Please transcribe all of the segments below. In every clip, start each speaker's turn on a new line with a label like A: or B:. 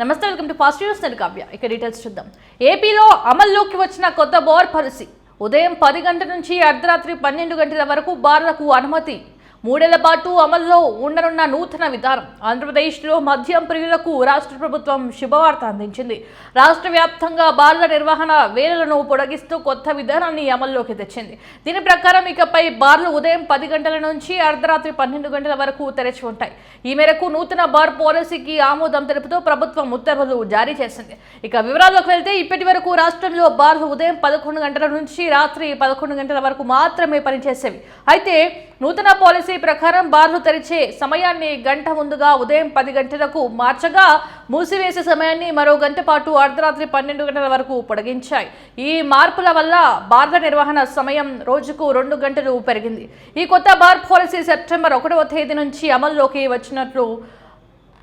A: నమస్తే welcome to fast news నేను కావ్య. ఇక డీటెయిల్స్ చూద్దాం. ఏపీలో అమల్లోకి వచ్చిన కొత్త బోర్ పాలసీ ఉదయం పది గంటల నుంచి అర్ధరాత్రి పన్నెండు గంటల వరకు బార్లకు అనుమతి మూడేళ్ళ పాటు అమల్లో ఉండనున్న నూతన విధానం. ఆంధ్రప్రదేశ్లో మద్యం ప్రియులకు రాష్ట్ర ప్రభుత్వం శుభవార్త అందించింది. రాష్ట్ర వ్యాప్తంగా బార్ల నిర్వహణ వేళలను పొడిగిస్తూ కొత్త విధానాన్ని అమల్లోకి తెచ్చింది. దీని ప్రకారం ఇకపై బార్లు ఉదయం పది గంటల నుంచి అర్ధరాత్రి పన్నెండు గంటల వరకు తెరిచి ఉంటాయి. ఈ మేరకు నూతన బార్ పాలసీకి ఆమోదం తెలుపుతూ ప్రభుత్వం ఉత్తర్వులు జారీ చేసింది. ఇక వివరాల్లోకి వెళ్తే ఇప్పటి వరకు రాష్ట్రంలో బార్లు ఉదయం పదకొండు గంటల నుంచి రాత్రి పదకొండు గంటల వరకు మాత్రమే పనిచేసేవి. అయితే నూతన పాలసీ ప్రకారం బార్లు తెరిచే సమయాన్ని గంట ముందుగా ఉదయం పది గంటలకు మార్చగా మూసివేసే సమయాన్ని మరో గంట పాటు అర్ధరాత్రి పన్నెండు గంటల వరకు పొడిగించాయి. ఈ మార్పుల వల్ల బార్ల నిర్వహణ సమయం రోజుకు రెండు గంటలు పెరిగింది. ఈ కొత్త బార్ పాలసీ సెప్టెంబర్ ఒకటవ తేదీ నుంచి అమల్లోకి వచ్చినట్లు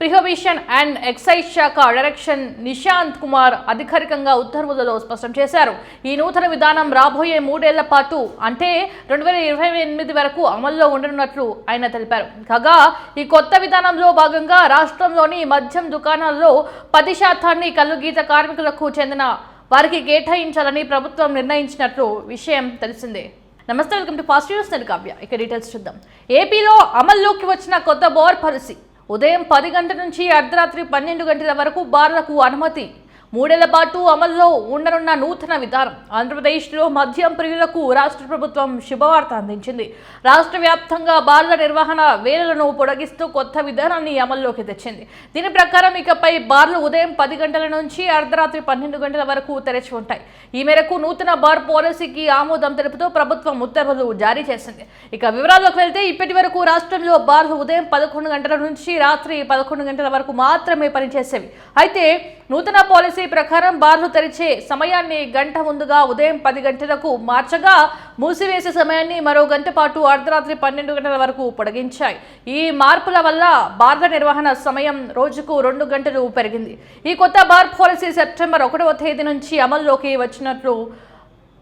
A: ప్రిహబిషన్ అండ్ ఎక్సైజ్ శాఖ డైరెక్షన్ నిశాంత్ కుమార్ అధికారికంగా ఉత్తర్వులలో స్పష్టం చేశారు. ఈ నూతన విధానం రాబోయే మూడేళ్ళ పాటు అంటే రెండు వేల ఇరవై ఎనిమిది వరకు అమల్లో ఉండనున్నట్లు ఆయన తెలిపారు. కాగా ఈ కొత్త విధానంలో భాగంగా రాష్ట్రంలోని మద్యం దుకాణాల్లో పది శాతాన్ని కల్లుగీత కార్మికులకు చెందిన వారికి కేటాయించాలని ప్రభుత్వం నిర్ణయించినట్లు విషయం తెలిసిందే. నమస్తే వెల్కమ్ టు ఫాస్ట్ న్యూస్ నేను కావ్య. ఇక డీటెయిల్స్ చూద్దాం. ఏపీలో అమల్లోకి వచ్చిన కొత్త బోర్ పాలసీ. ఉదయం పది గంటల నుంచి అర్ధరాత్రి పన్నెండు గంటల వరకు బార్లకు అనుమతి. మూడేళ్ళ పాటు అమల్లో ఉండనున్న నూతన విధానం. ఆంధ్రప్రదేశ్లో మద్యం ప్రియులకు రాష్ట్ర ప్రభుత్వం శుభవార్త అందించింది. రాష్ట్ర వ్యాప్తంగా బార్ల నిర్వహణ వేళలను పొడిగిస్తూ కొత్త విధానాన్ని అమల్లోకి తెచ్చింది. దీని ప్రకారం ఇకపై బార్లు ఉదయం పది గంటల నుంచి అర్ధరాత్రి పన్నెండు గంటల వరకు తెరిచి ఉంటాయి. ఈ మేరకు నూతన బార్ పాలసీకి ఆమోదం తెలుపుతూ ప్రభుత్వం ఉత్తర్వులు జారీ చేసింది. ఇక వివరాల్లోకి వెళ్తే ఇప్పటి వరకు రాష్ట్రంలో బార్లు ఉదయం పదకొండు గంటల నుంచి రాత్రి పదకొండు గంటల వరకు మాత్రమే పనిచేసేవి. అయితే నూతన పాలసీ పాలసీ ప్రకారం బార్లు తెరిచే సమయాన్ని గంట ముందుగా ఉదయం పది గంటలకు మార్చగా మూసివేసే సమయాన్ని మరో గంట పాటు అర్ధరాత్రి పన్నెండు గంటల వరకు పొడిగించాయి. ఈ మార్పుల వల్ల బార్ల నిర్వహణ సమయం రోజుకు రెండు గంటలు పెరిగింది. ఈ కొత్త బార్ పాలసీ సెప్టెంబర్ ఒకటవ తేదీ నుంచి అమల్లోకి వచ్చినట్లు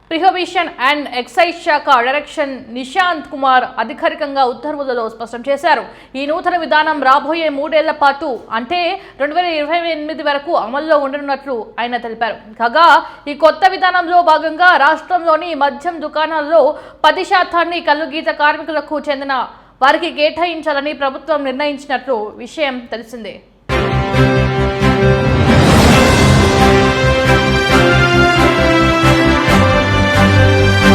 A: ప్రిహబిషన్ అండ్ ఎక్సైజ్ శాఖ డైరెక్షన్ నిశాంత్ కుమార్ అధికారికంగా ఉత్తర్వులలో స్పష్టం చేశారు. ఈ నూతన విధానం రాబోయే మూడేళ్ళ పాటు అంటే రెండు వేల ఇరవై ఎనిమిది వరకు అమల్లో ఉండనున్నట్లు ఆయన తెలిపారు. కాగా ఈ కొత్త విధానంలో భాగంగా రాష్ట్రంలోని మద్యం దుకాణాల్లో పది శాతాన్ని కల్లుగీత కార్మికులకు చెందిన వారికి కేటాయించాలని ప్రభుత్వం నిర్ణయించినట్లు విషయం తెలిసిందే.